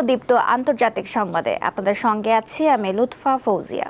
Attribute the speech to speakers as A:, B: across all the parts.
A: দীপ্ত আন্তর্জাতিক সংবাদে। আপনাদের সঙ্গে আছি আমি লুৎফা ফৌজিয়া।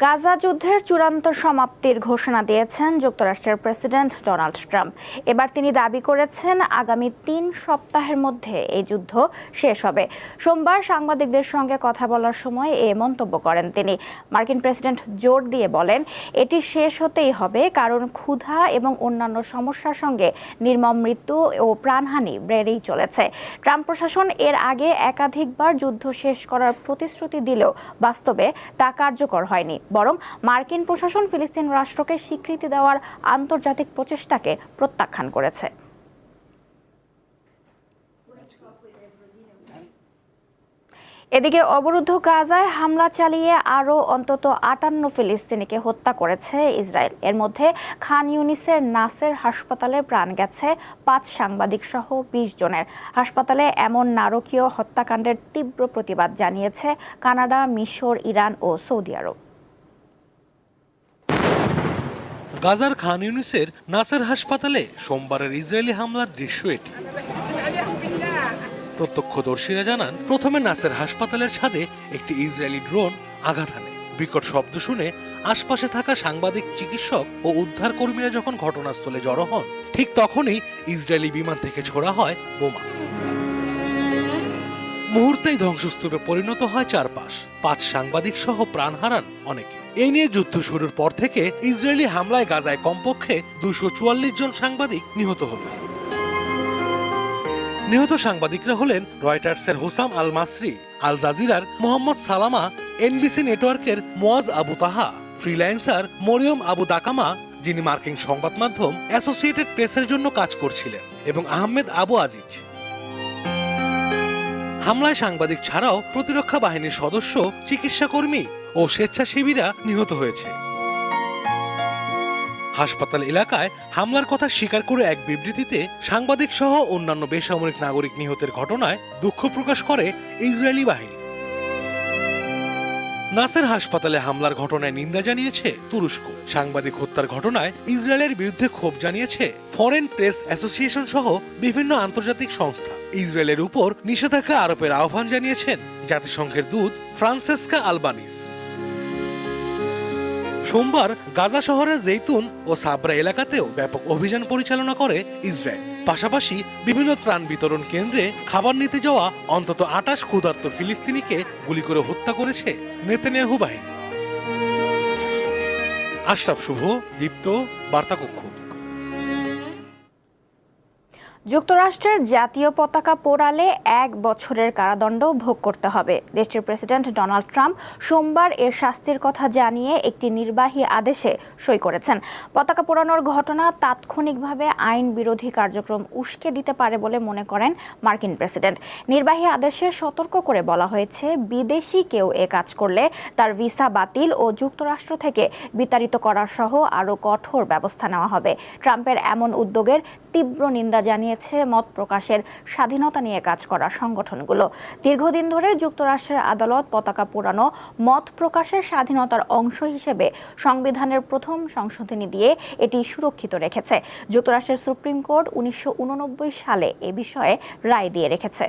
A: গাজা যুদ্ধের চূড়ান্ত সমাপ্তির ঘোষণা দিয়েছেন যুক্তরাষ্ট্রের প্রেসিডেন্ট ডোনাল্ড ট্রাম্প। এবার তিনি দাবি করেছেন আগামী তিন সপ্তাহের মধ্যে এই যুদ্ধ শেষ হবে। সোমবার সাংবাদিকদের সঙ্গে কথা বলার সময় এ মন্তব্য করেন তিনি। মার্কিন প্রেসিডেন্ট জোর দিয়ে বলেন, এটি শেষ হতেই হবে কারণ ক্ষুধা এবং অন্যান্য সমস্যার সঙ্গে নির্মম মৃত্যু ও প্রাণহানি বেড়েই চলেছে। ট্রাম্প প্রশাসন এর আগে একাধিকবার যুদ্ধ শেষ করার প্রতিশ্রুতি দিলেও বাস্তবে তা কার্যকর হয়নি। বরং মার্কিন প্রশাসন ফিলিস্তিন রাষ্ট্রকে স্বীকৃতি দেওয়ার আন্তর্জাতিক প্রচেষ্টাকে প্রত্যাখ্যান করেছে। এদিকে অবরুদ্ধ গাজায় হামলা চালিয়ে আরও অন্তত আটান্ন ফিলিস্তিনিকে হত্যা করেছে ইসরায়েল। এর মধ্যে খান ইউনিসের নাসের হাসপাতালে প্রাণ গেছে পাঁচ সাংবাদিক সহ বিশ জনের। হাসপাতালে এমন নারকীয় হত্যাকাণ্ডের তীব্র প্রতিবাদ জানিয়েছে কানাডা, মিশর, ইরান ও সৌদি আরব।
B: গাজার খান ইউনিসের নাসের হাসপাতালে সোমবারের ইসরায়েলি হামলার দৃশ্য এটি। প্রত্যক্ষদর্শীরা জানান, প্রথমে নাসের হাসপাতালের ছাদে একটি ইসরায়েলি ড্রোন আঘাত হানে। বিকট শব্দ শুনে আশপাশে থাকা সাংবাদিক, চিকিৎসক ও উদ্ধার কর্মীরা যখন ঘটনাস্থলে জড়ো হন, ঠিক তখনই ইসরায়েলি বিমান থেকে ছোড়া হয় বোমা। মুহূর্তেই ধ্বংসস্তূপে পরিণত হয় চারপাশ। পাঁচ সাংবাদিক সহ প্রাণ হারান অনেকে। এই নিয়ে যুদ্ধ শুরুর পর থেকে ইসরায়েলি হামলায় গাজায় কমপক্ষে দুশো জন সাংবাদিক নিহত হল নিহত সাংবাদিকরা হলেন রয়টার্সের হোসাম আল মাসরি আল জাজিরার মোহাম্মদ সালামা, এনবিসি নেটওয়ার্কের মোয়াজ আবু তাহা, ফ্রিল্যান্সার মরিয়ম আবু দাকামা, যিনি মার্কিন সংবাদ মাধ্যম অ্যাসোসিয়েটেড প্রেসের জন্য কাজ করছিলেন, এবং আহমেদ আবু আজিজ। হামলায় সাংবাদিক ছাড়াও প্রতিরক্ষা বাহিনীর সদস্য চিকিৎসা কর্মী ও স্বেচ্ছাসেবীরা নিহত হয়েছে। হাসপাতাল এলাকায় হামলার কথা স্বীকার করে এক বিবৃতিতে সাংবাদিক সহ অন্যান্য বেসামরিক নাগরিক নিহতের ঘটনায় দুঃখ প্রকাশ করে ইসরায়েলি বাহিনী। নাসের হাসপাতালে হামলার ঘটনায় নিন্দা জানিয়েছে তুরস্ক। সাংবাদিক হত্যার ঘটনায় ইসরায়েলের বিরুদ্ধে ক্ষোভ জানিয়েছে ফরেন প্রেস অ্যাসোসিয়েশন সহ বিভিন্ন আন্তর্জাতিক সংস্থা। ইসরায়েলের উপর নিষেধাজ্ঞা আরোপের আহ্বান জানিয়েছেন জাতিসংঘের দূত ফ্রান্সেসকা আলবানিস। সোমবার গাজা শহরের জেইতুন ও সাবরা এলাকাতেও ব্যাপক অভিযান পরিচালনা করে ইসরায়েল। পাশাপাশি বিভিন্ন ত্রাণ বিতরণ কেন্দ্রে খাবার নিতে যাওয়া অন্তত আটাশ ক্ষুধার্ত ফিলিস্তিনিকে গুলি করে হত্যা করেছে নেতানিয়াহু বাহিনী। আশরাফ শুভ, দীপ্ত, বার্তাকক্ষ।
A: যুক্তরাষ্ট্রের জাতীয় পতাকা পোড়ালে এক বছরের কারাদণ্ড ভোগ করতে হবে। দেশটির প্রেসিডেন্ট ডোনাল্ড ট্রাম্প সোমবার এর শাস্তির কথা জানিয়ে একটি নির্বাহী আদেশে সই করেছেন। পতাকা পোড়ানোর ঘটনা তাৎক্ষণিকভাবে আইন বিরোধী কার্যক্রম উস্কে দিতে পারে বলে মনে করেন মার্কিন প্রেসিডেন্ট। নির্বাহী আদেশে সতর্ক করে বলা হয়েছে, বিদেশি কেউ এ কাজ করলে তার ভিসা বাতিল ও যুক্তরাষ্ট্র থেকে বিতাড়িত করার সহ আরও কঠোর ব্যবস্থা নেওয়া হবে। ট্রাম্পের এমন উদ্যোগের তীব্র নিন্দা জানিয়েছে মত প্রকাশের স্বাধীনতা নিয়ে কাজ করা সংগঠনগুলো। দীর্ঘদিন ধরে যুক্তরাষ্ট্রের আদালত পতাকা পোড়ানো মত প্রকাশের স্বাধীনতার অংশ হিসেবে সংবিধানের প্রথম সংশোধনী দিয়ে এটি সুরক্ষিত রেখেছে। যুক্তরাষ্ট্রের সুপ্রিম কোর্ট উনিশশো উননব্বই সালে এ বিষয়ে রায় দিয়ে রেখেছে।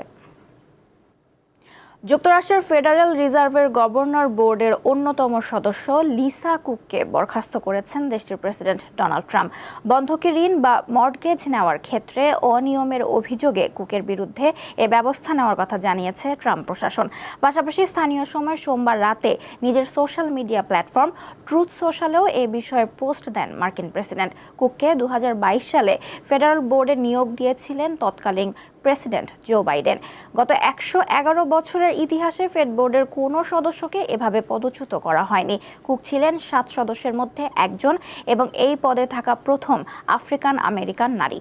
A: যুক্তরাষ্ট্রের ফেডারেল রিজার্ভের গভর্নর বোর্ডের অন্যতম সদস্য লিসা কুককে বরখাস্ত করেছেন দেশটির প্রেসিডেন্ট ডোনাল্ড ট্রাম্প। বন্ধকি ঋণ বা মর্টগেজ নেওয়ার ক্ষেত্রে অনিয়মের অভিযোগে কুকের বিরুদ্ধে এ ব্যবস্থা নেওয়ার কথা জানিয়েছে ট্রাম্প প্রশাসন। পাশাপাশি স্থানীয় সময় সোমবার রাতে নিজের সোশ্যাল মিডিয়া প্ল্যাটফর্ম ট্রুথ সোশ্যালেও এ বিষয়ে পোস্ট দেন মার্কিন প্রেসিডেন্ট। কুককে দু হাজার বাইশ সালে ফেডারেল বোর্ডে নিয়োগ দিয়েছিলেন তৎকালীন প্রেসিডেন্ট জো বাইডেন। গত একশো এগারো বছরের ইতিহাসে ফেড বোর্ডের কোনো সদস্যকে এভাবে পদচ্যুত করা হয়নি। কুক ছিলেন সাত সদস্যের মধ্যে একজন এবং এই পদে থাকা প্রথম আফ্রিকান আমেরিকান নারী।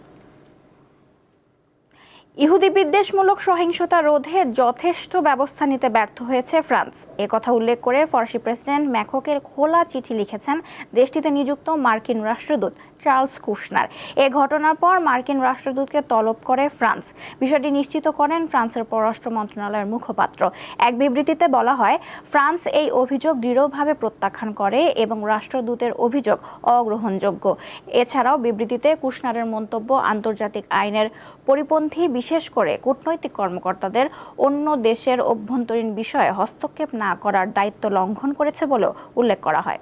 A: ইহুদি বিদ্বেষমূলক সহিংসতা রোধে যথেষ্ট ব্যবস্থা নিতে ব্যর্থ হয়েছে ফ্রান্স। এ কথা উল্লেখ করে ফরাসি প্রেসিডেন্ট ম্যাকোকের খোলা চিঠি লিখেছেন দেশটিতে নিযুক্ত মার্কিন রাষ্ট্রদূত চার্লস কুশনার। এ ঘটনার পর মার্কিন রাষ্ট্রদূতকে তলব করে ফ্রান্স। বিষয়টি নিশ্চিত করেন ফ্রান্সের পররাষ্ট্র মন্ত্রণালয়ের মুখপাত্র। এক বিবৃতিতে বলা হয়, ফ্রান্স এই অভিযোগ দৃঢ়ভাবে প্রত্যাখ্যান করে এবং রাষ্ট্রদূতের অভিযোগ অগ্রহণযোগ্য। এছাড়াও বিবৃতিতে কুশনারের মন্তব্য আন্তর্জাতিক আইনের পরিপন্থী বিশেষ করে কূটনৈতিক কর্মকর্তাদের অন্য দেশের অভ্যন্তরীণ বিষয়ে হস্তক্ষেপ না করার দায়িত্ব লঙ্ঘন করেছে বলেও উল্লেখ করা হয়।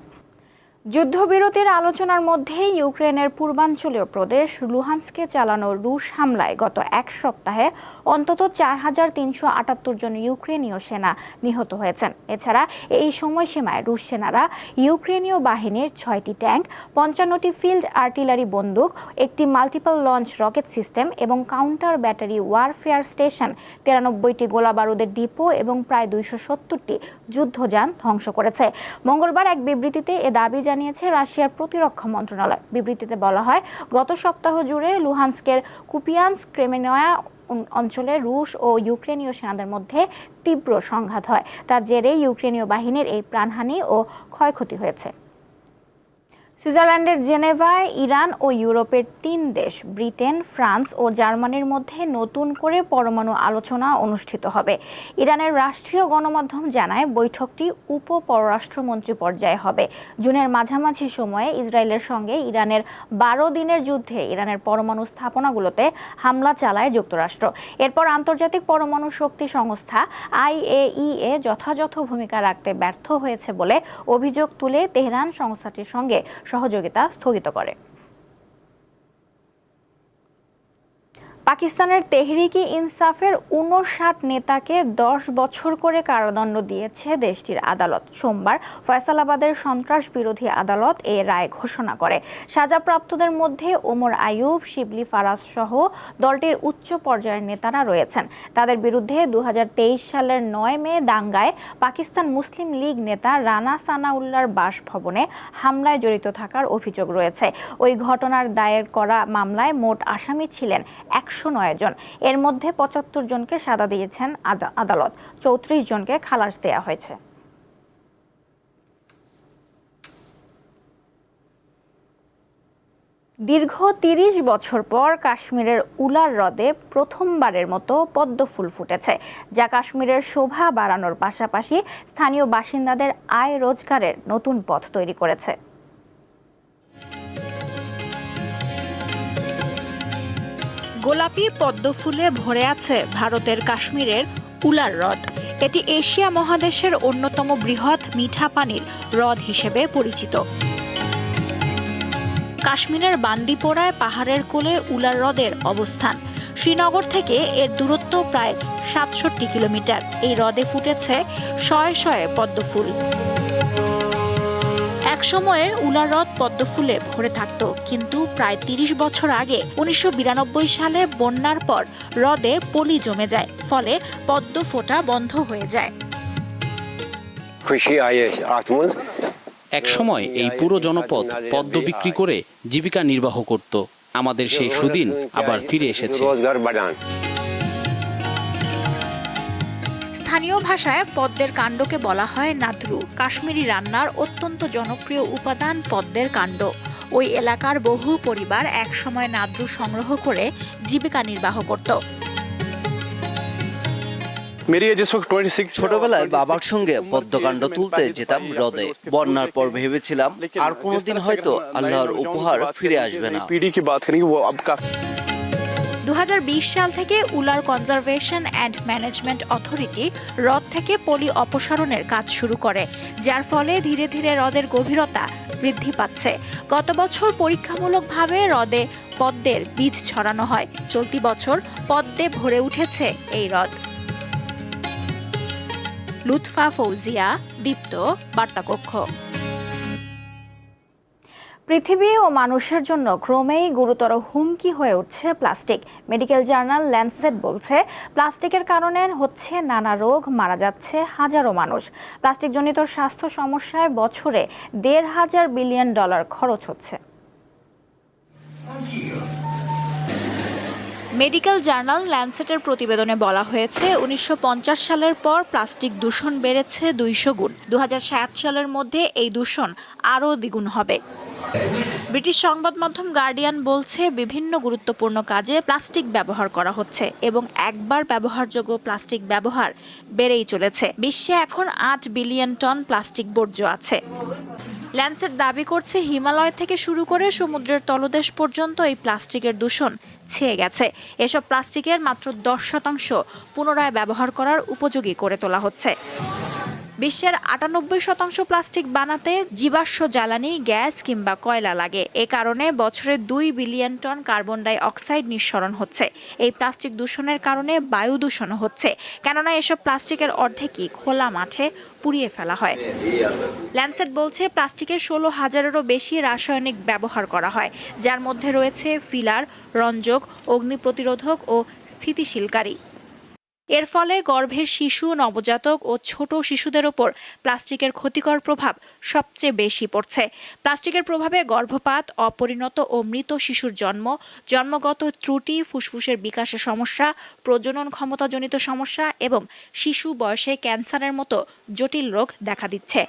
A: যুদ্ধবিরতির আলোচনার মধ্যে ইউক্রেনের পূর্বাঞ্চলীয় প্রদেশ লুহান্সকে চালানো রুশ হামলায় গত এক সপ্তাহে অন্তত চার হাজার তিনশো আটাত্তর জন ইউক্রেনীয় সেনা নিহত হয়েছেন। এছাড়া এই সময়সীমায় রুশ সেনারা ইউক্রেনীয় বাহিনীর ছয়টি ট্যাঙ্ক, পঞ্চান্নটি ফিল্ড আর্টিলারি বন্দুক, একটি মাল্টিপল লঞ্চ রকেট সিস্টেম এবং কাউন্টার ব্যাটারি ওয়ারফেয়ার স্টেশন, তিরানব্বইটি গোলাবারুদের ডিপো এবং প্রায় দুইশো সত্তরটি যুদ্ধযান ধ্বংস করেছে। মঙ্গলবার এক বিবৃতিতে এ দাবি জানিয়েছে রাশিয়ার প্রতিরক্ষা মন্ত্রণালয়। বিবৃতিতে বলা হয়, গত সপ্তাহ জুড়ে লুহানস্কের কুপিয়ান্স ক্রেমেনয়া অঞ্চলে রুশ ও ইউক্রেনীয় সেনাদের মধ্যে তীব্র সংঘাত হয়। তার জেরে ইউক্রেনীয় বাহিনীর এই প্রাণহানি ও ক্ষয়ক্ষতি হয়েছে। সুইজারল্যান্ডের জেনেভায় ইরান ও ইউরোপের তিন দেশ, ব্রিটেন, ফ্রান্স ও জার্মানির মধ্যে নতুন করে পরমাণু আলোচনা অনুষ্ঠিত হবে। ইরানের রাষ্ট্রীয় গণমাধ্যম জানায়, বৈঠকটি উপ পররাষ্ট্রমন্ত্রী পর্যায়ে হবে। জুনের মাঝামাঝি সময়ে ইসরায়েলের সঙ্গে ইরানের বারো দিনের যুদ্ধে ইরানের পরমাণু স্থাপনাগুলোতে হামলা চালায় যুক্তরাষ্ট্র। এরপর আন্তর্জাতিক পরমাণু শক্তি সংস্থা আইএইএ যথাযথ ভূমিকা রাখতে ব্যর্থ হয়েছে বলে অভিযোগ তুলে তেহরান সংস্থাটির সঙ্গে সহযোগিতা স্থগিত করে। পাকিস্তানের তেহরিকি ইনসাফের উনষাট নেতাকে দশ বছর করে কারাদণ্ড দিয়েছে দেশটির আদালত। সোমবার ফয়সালাবাদের সন্ত্রাস বিরোধী আদালত এ রায় ঘোষণা করে। সাজাপ্রাপ্তদের মধ্যে ওমর আয়ুব শিবলি ফারাজ সহ দলটির উচ্চ পর্যায়ের নেতারা রয়েছেন। তাদের বিরুদ্ধে দু হাজার তেইশ সালের নয় মে দাঙ্গায় পাকিস্তান মুসলিম লীগ নেতা রানা সানাউল্লার বাসভবনে হামলায় জড়িত থাকার অভিযোগ রয়েছে। ওই ঘটনার দায়ের করা মামলায় মোট আসামি ছিলেন একশো নয় জন। এর মধ্যে পঁচাত্তর জনকে সাদা দিয়েছেন আদালত। চৌত্রিশ জনকে খালাস দেয়া হয়েছে। দীর্ঘ তিরিশ বছর পর কাশ্মীরের উলার হ্রদে প্রথমবারের মতো পদ্ম ফুল ফুটেছে, যা কাশ্মীরের শোভা বাড়ানোর পাশাপাশি স্থানীয় বাসিন্দাদের আয় রোজগারের নতুন পথ তৈরি করেছে।
C: গোলাপি পদ্ম ফুলে ভরে আছে ভারতের কাশ্মীরের উলার হ্রদ। এটি এশিয়া মহাদেশের অন্যতম বৃহৎ মিঠা পানির হ্রদ হিসেবে পরিচিত। কাশ্মীরের বান্দিপোরায় পাহাড়ের কোলে উলার হ্রদের অবস্থান। শ্রীনগর থেকে এর দূরত্ব প্রায় সাতষট্টি কিলোমিটার। এই হ্রদে ফুটেছে শয়ে শয়ে পদ্ম ফুল। একসময়ে পদ্ম ফুলে ভরে থাকত। কিন্তু প্রায় তিরিশ বছর আগে উনিশশো সালে বন্যার পর হ্রদে পলি জমে যায় ফলে পদ্ম ফোটা বন্ধ হয়ে যায়।
D: আত্মজ
E: একসময় এই পুরো জনপদ পদ্ম বিক্রি করে জীবিকা নির্বাহ করত। আমাদের সেই সুদিন আবার ফিরে এসেছে।
C: স্থানীয় ভাষায় পদ্মের কাণ্ডকে বলা হয় নাদ্রু। কাশ্মীরি রান্নার অত্যন্ত জনপ্রিয় উপাদান পদ্মের কাণ্ড। ওই এলাকার বহু পরিবার একসময় নাদ্রু সংগ্রহ করে জীবিকা নির্বাহ করত।
F: ছোটবেলায় বাবার সঙ্গে পদ্মকাণ্ড তুলতে যেতাম হ্রদে। বন্যার পর ভেবেছিলাম আর কোনোদিন হয়তো আল্লাহর উপহার ফিরে আসবে না।
G: দু হাজার
C: বিশ সাল থেকে Wular conservation and management authority হ্রদ থেকে পলি অপসারণের কাজ শুরু করে, যার ফলে ধীরে ধীরে হ্রদের গভীরতা বৃদ্ধি পাচ্ছে। গত বছর পরীক্ষামূলকভাবে হ্রদে পদ্মের বীজ ছড়ানো হয়। চলতি বছর পদ্মে ভরে উঠেছে এই হ্রদ। লুৎফা ফৌজিয়া, দীপ্ত, বার্তাকক্ষ।
A: পৃথিবী ও মানুষের জন্য ক্রমেই গুরুতর হুমকি হয়ে উঠছে প্লাস্টিক। মেডিকেল জার্নাল ল্যান্সেট বলছে, প্লাস্টিকের কারণে হচ্ছে নানা রোগ, মারা যাচ্ছে হাজারো মানুষ। প্লাস্টিকজনিত স্বাস্থ্য সমস্যায় বছরে দেড় হাজার বিলিয়ন ডলার খরচ হচ্ছে।
C: মেডিকেল জার্নাল ল্যান্সেটের প্রতিবেদনে বলা হয়েছে, উনিশশো পঞ্চাশ সালের পর প্লাস্টিক দূষণ বেড়েছে দুইশো গুণ। দু হাজার ষাট সালের মধ্যে এই দূষণ আরও দ্বিগুণ হবে। ব্রিটিশ সংবাদ মাধ্যম গার্ডিয়ান বলছে, বিভিন্ন গুরুত্বপূর্ণ কাজে প্লাস্টিক ব্যবহার করা হচ্ছে এবং একবার ব্যবহারযোগ্য প্লাস্টিক ব্যবহার বেড়েই চলেছে। বিশ্বে এখন আট বিলিয়ন টন প্লাস্টিক বর্জ্য আছে।
A: ল্যান্সেট দাবি করছে, হিমালয় থেকে শুরু করে সমুদ্রের তলদেশ পর্যন্ত এই প্লাস্টিকের দূষণ ছেয়ে গেছে। এসব প্লাস্টিকের মাত্র দশ শতাংশ পুনরায় ব্যবহার করার উপযোগী করে তোলা হচ্ছে। বিশ্বের আটানব্বই শতাংশ প্লাস্টিক বানাতে জীবাশ্ম জ্বালানি, গ্যাস কিংবা কয়লা লাগে। এ কারণে বছরে দুই billion ton carbon dioxide নিঃসরণ হচ্ছে। এই প্লাস্টিক দূষণের কারণে বায়ু দূষণ হচ্ছে। কেননা এসব প্লাস্টিকের অর্ধেকই খোলা মাঠে পুড়িয়ে ফেলা হয়। ল্যান্সেট বলছে প্লাস্টিকের ষোলো হাজারেরও বেশি রাসায়নিক ব্যবহার করা হয়, যার মধ্যে রয়েছে ফিলার, রঞ্জক, অগ্নি প্রতিরোধক ও স্থিতিশীলকারী। এর ফলে গর্ভের শিশু, নবজাতক ও ছোট শিশুদের ওপর প্লাস্টিকের ক্ষতিকর প্রভাব সবচেয়ে বেশি পড়ছে। প্লাস্টিকের প্রভাবে গর্ভপাত, অপরিণত ও মৃত শিশুর জন্ম, জন্মগত ত্রুটি, ফুসফুসের বিকাশের সমস্যা, প্রজনন ক্ষমতাজনিত সমস্যা এবং শিশু বয়সে ক্যান্সারের মতো জটিল রোগ দেখা দিচ্ছে।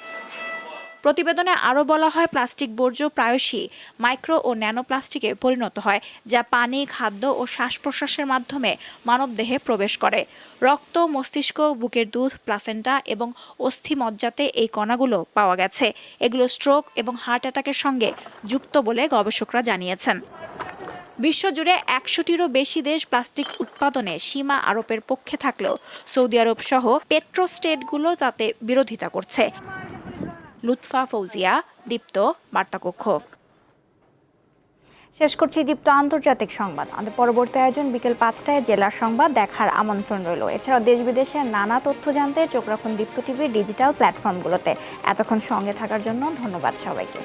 A: প্রতিবেদনে আরও বলা হয়, প্লাস্টিক বর্জ্য প্রায়শই মাইক্রো ও ন্যানো প্লাস্টিকে পরিণত হয়, যা পানি, খাদ্য ও শ্বাস প্রশ্বাসের মাধ্যমে মানবদেহে প্রবেশ করে। রক্ত, মস্তিষ্ক, বুকের দুধ, প্লাসেন্টা এবং অস্থি মজ্জাতে এই কণাগুলো পাওয়া গেছে। এগুলো স্ট্রোক এবং হার্ট অ্যাটাকের সঙ্গে যুক্ত বলে গবেষকরা জানিয়েছেন। বিশ্বজুড়ে একশোটিরও বেশি দেশ প্লাস্টিক উৎপাদনে সীমা আরোপের পক্ষে থাকলেও সৌদি আরব সহ পেট্রোস্টেটগুলো তাতে বিরোধিতা করছে। লুৎফা, ফৌজিয়া, দীপ্ত বার্তাকক্ষ
H: শেষ করছি দীপ্ত আন্তর্জাতিক সংবাদ। আমাদের পরবর্তী আয়োজন বিকেল পাঁচটায় জেলার সংবাদ দেখার আমন্ত্রণ রইল। এছাড়াও দেশ বিদেশের নানা তথ্য জানতে চোখ রাখুন দীপ্ত টিভির ডিজিটাল প্ল্যাটফর্মগুলোতে। এতক্ষণ সঙ্গে থাকার জন্য ধন্যবাদ সবাইকে।